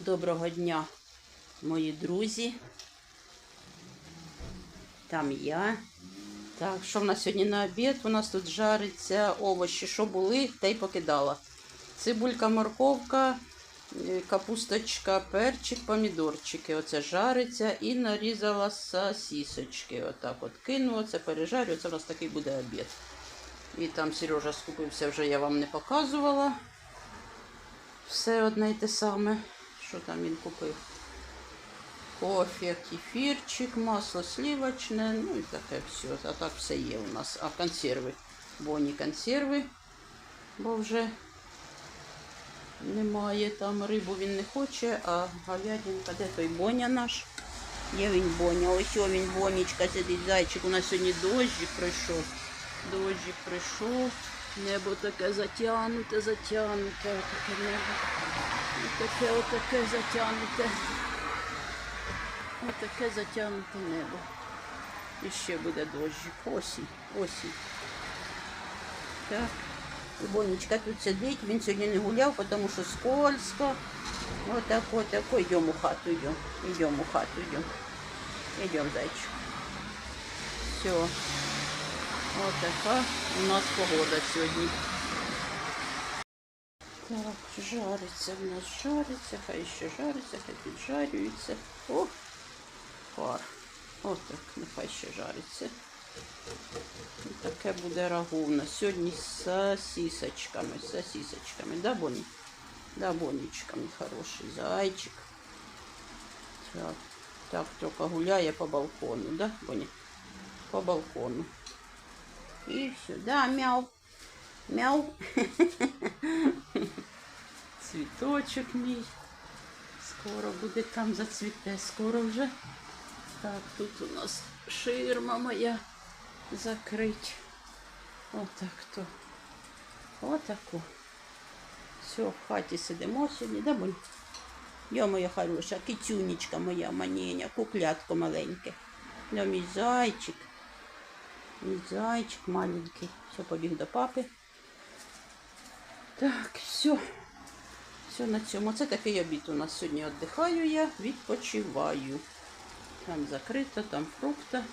Доброго дня, мої друзі. Там я. Так, що в нас сьогодні на обід? У нас тут жариться овочі, що були, та й покидала. Цибулька, морковка, е, капусточка, перчик, помідорчики. Оце жариться і нарізала сосісочки. Отак от кину, оце пережарю. Це у нас такий буде обід. І там Сережа скупився, вже я вам не показувала. Все одне й те саме. Що там він купив? Кофе, кефірчик, масло сливочне, ну і таке все. А так все є у нас. А консерви. Боні консерви, бо вже немає там рибу він не хоче, а говядинка, де той боня наш? Є він боня, ось він бонічка сидить, зайчик. У нас сьогодні дощик пройшов. Дощик прийшов. Небо таке затягнуте, затягнуте, таке небо. Отаке, отаке затягнуте. Отаке затягнуте небо. І ще буде дощик. Осінь, осінь. Так. Бонечка тут сидить, він сьогодні не гуляв, тому що скользко. Отак, отак. Йдемо у хату, йдемо. Йдемо у хату, йдемо. Йдемо, зайчик. Все. Отака у нас погода сьогодні. Так, жариться в нас, жариться, хай ще жариться, хай піджарюється. О, пар. Отак, нехай ще жариться. Таке буде рагу у нас сьогодні з сосісочками, з сосісочками. Да, Боні? Да, Бонечка, хороший зайчик. Так, так тільки гуляє по балкону, да, Боні? По балкону. І все. Да, мяу. Мяу. Цвіточок мій. Скоро буде там зацвіте, скоро вже. Так, тут у нас ширма моя закрить. Отак то. Отаку. Все, в хаті сидимо сьогодні. Да, Бонь? Я моя хороша, кицюнечка моя маніня, куклятко маленьке. Я мій зайчик. Зайчик маленький. Все, побіг до папи. Так, все. Все на цьому. Це такий обід у нас сьогодні віддихаю я, відпочиваю. Там закрито, там фрукта,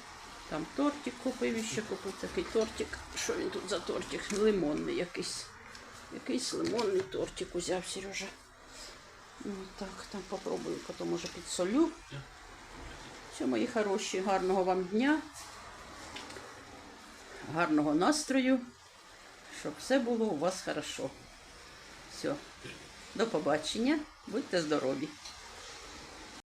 там тортик купив ще купив такий тортик. Що він тут за тортик? Лимонний якийсь. Якийсь лимонний тортик узяв Сережа. Ну так, там попробую, потім може підсолю. Все, мої хороші, гарного вам дня, гарного настрою, щоб все було у вас хорошо. Все, до побачення, будьте здорові.